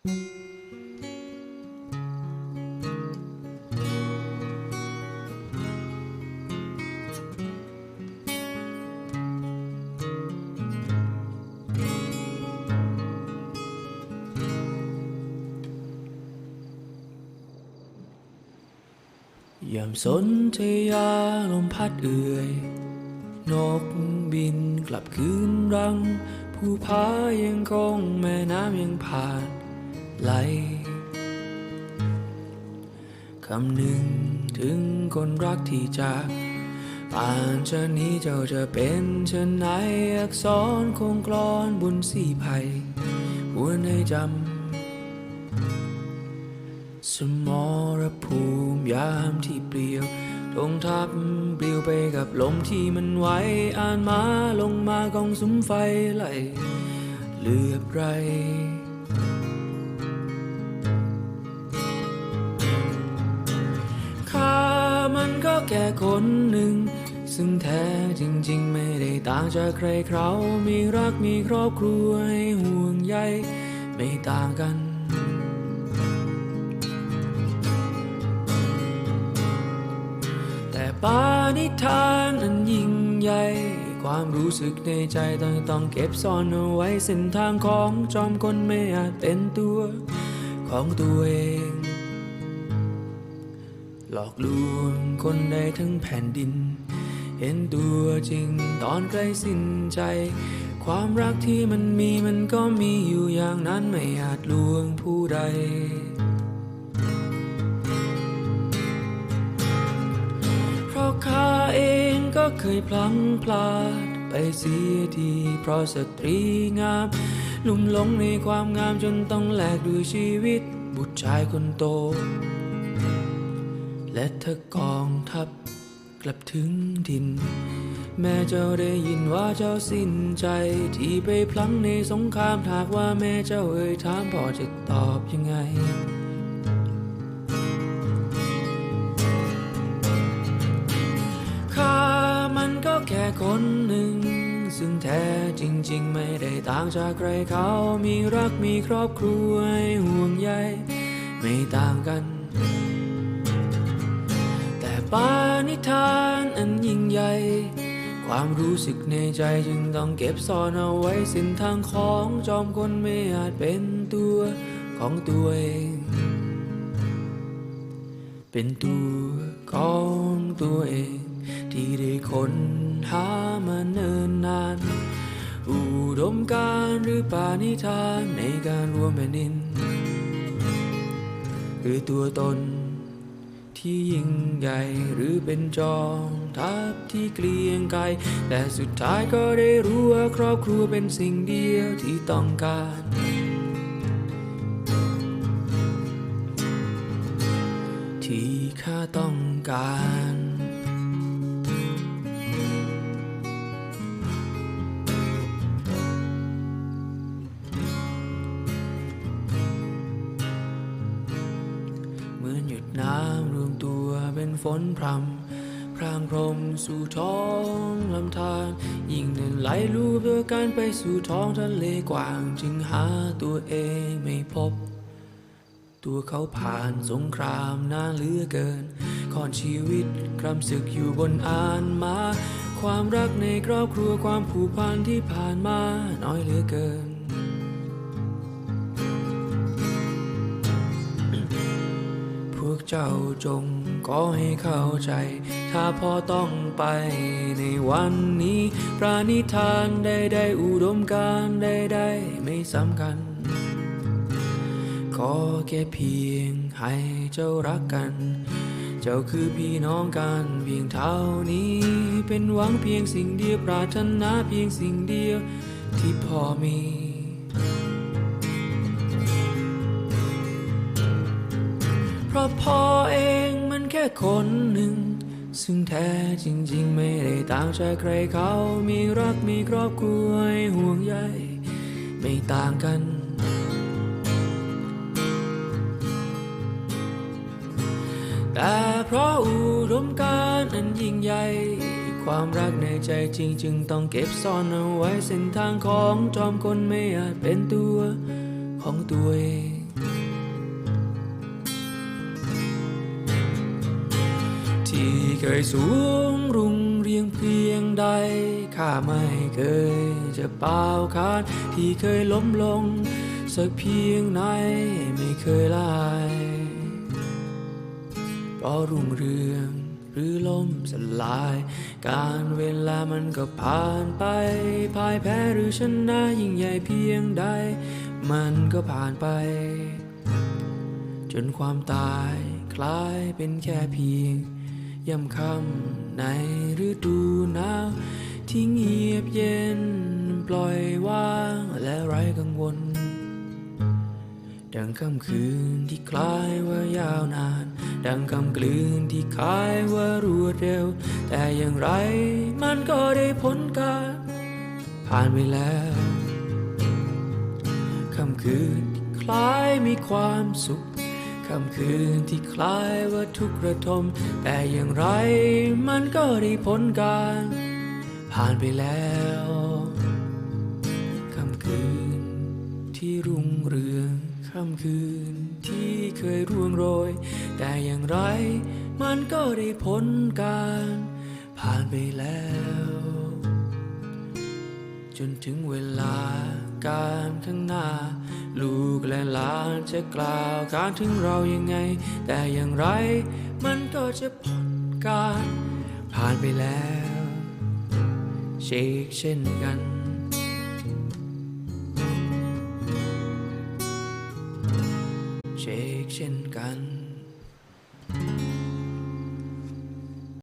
ยามสนธยาลมพัดเอื่อย นกบินกลับคืนรัง ผู้พายังคงแม่น้ำยังผ่าน ไหลคำหนึ่งถึงคนรักที่จากป่านชนี้เจ้าจะเป็นเชนไหนอักษรคงกลอนบนสีไผ่หัวให้จำ สมรภูมิยามที่เปลี่ยวธงทัพปลิวไปกับลมที่มันไหวอ่านมาลงมากองสุมไฟไหลเลือบไร แค่คนหนึ่ง ซึ่งแท้จริงๆ ไม่ได้ต่างจากใครเขามีรักมีครอบครัวให้ห่วงใยไม่ต่างกันแต่ปานิทานอันยิ่งใหญ่ ความรู้สึกในใจต้องต้องเก็บซ่อนเอาไว้เส้นทางของจอมคนไม่อาจเป็นตัวของตัวเอง หลอกลวงคนได้ทั้งแผ่นดิน เห็นตัวจริงตอนใกล้สิ้นใจ ความรักที่มันมีมันก็มีอยู่อย่างนั้นไม่อาจลวงผู้ใด เพราะข้าเองก็เคยพลั้งพลาดไปเสียทีเพราะสตรีงามลุ่มหลงในความงามจนต้องแลกด้วยชีวิต บุตรชายคนโต และถ้ากองทัพกลับถึงดิน แม่เจ้าได้ยินว่าเจ้าสิ้นใจ ที่ไปพลั้งในสงครามหากว่าแม่เจ้าเอ่ยถามพ่อจะตอบยังไงข้ามันก็แค่คนหนึ่ง ซึ่งแท้จริง ๆ ไม่ได้ต่างจากใครเขามีรักมีครอบครัวห่วงใยไม่ต่างกัน ปานิทานอันยิ่งใหญ่ ความรู้สึกในใจจึงต้องเก็บซ่อนเอาไว้เส้นทางของจอมคนไม่อาจเป็นตัวของตัวเอง เป็นตัวของตัวเอง ที่ได้ค้นหามาเนิ่นนาน อุดมการหรือปานิธานในการรวมแผ่นดิน หรือตัวตน ที่ยิ่งใหญ่หรือเป็นจอมทัพที่เกลียงไกลแต่สุดท้ายก็ได้รู้ว่าครอบครัวเป็นสิ่งเดียวที่ต้องการที่ข้าต้องการเหมือนหยุดน้ำ เป็นฝนพรำพรางพรมสู่ท้องลำธารยิ่งเดินไหลลูบด้วยการไปสู่ท้องทะเลกว้าง จึงหาตัวเองไม่พบ ตัวเขาผ่านสงครามนานเหลือเกินคอนชีวิตคร่ำศึกอยู่บนอานมา ความรักในครอบครัวความผูกพันที่ผ่านมาน้อยเหลือเกิน กเจ้าจงก็ให้เข้าใจ ถ้าพอต้องไปในวันนี้ ปราณิธานใดๆอุดมการใดๆไม่สำคัญ ขอแค่เพียงให้เจ้ารักกัน เจ้าคือพี่น้องกันเพียงเท่านี้ เป็นหวังเพียงสิ่งเดียวปรารถนาเพียงสิ่งเดียวที่พอมี เพราะพ่อเองมันแค่คนหนึ่ง ซึ่งแท้จริงๆ ไม่ได้ต่างจากใครเขามีรักมีครอบครัวห้ห่วงใยไม่ต่างกัน แต่เพราะอุดมการณ์อันยิ่งใหญ่ความรักในใจจริงจึงต้องเก็บซ่อนเอาไว้เส้นทางของจอมคนไม่อาจเป็นตัวของตัวเอง ที่เคยสูงรุ่งเรียงเพียงใด ข้าไม่เคยจะเปล่าคานที่เคยล้มลง สักเพียงไหนไม่เคยลายเพราะรุ่งเรืองหรือล่มสลาย การเวลามันก็ผ่านไปพ่ายแพ้หรือชนะยิ่งใหญ่เพียงใด มันก็ผ่านไป จนความตายคล้ายเป็นแค่เพียง ย่ำค่ำในฤดูหนาวที่เงียบเย็นปล่อยว่างและไร้กังวล ดังค่ำคืนที่คล้ายว่ายาวนาน ดังคำกลืนที่คล้ายว่ารวดเร็ว แต่อย่างไรมันก็ได้ผลการผ่านไปแล้วค่ำคืนที่คล้ายมีความสุข ค่ำคืนที่คล้ายว่าทุกระทม แต่อย่างไรมันก็ได้ผลการ ผ่านไปแล้วค่ำคืนที่รุ่งเรืองค่ำคืนที่เคยร่วงโรย แต่อย่างไรมันก็ได้ผลการ ผ่านไปแล้ว จนถึงเวลาการข้างหน้า ลูกและหลานจะกล่าวขานถึงเรายังไง แต่อย่างไรมันก็จะพ้นการผ่านไปแล้วเชกเช่นกัน เชกเช่นกัน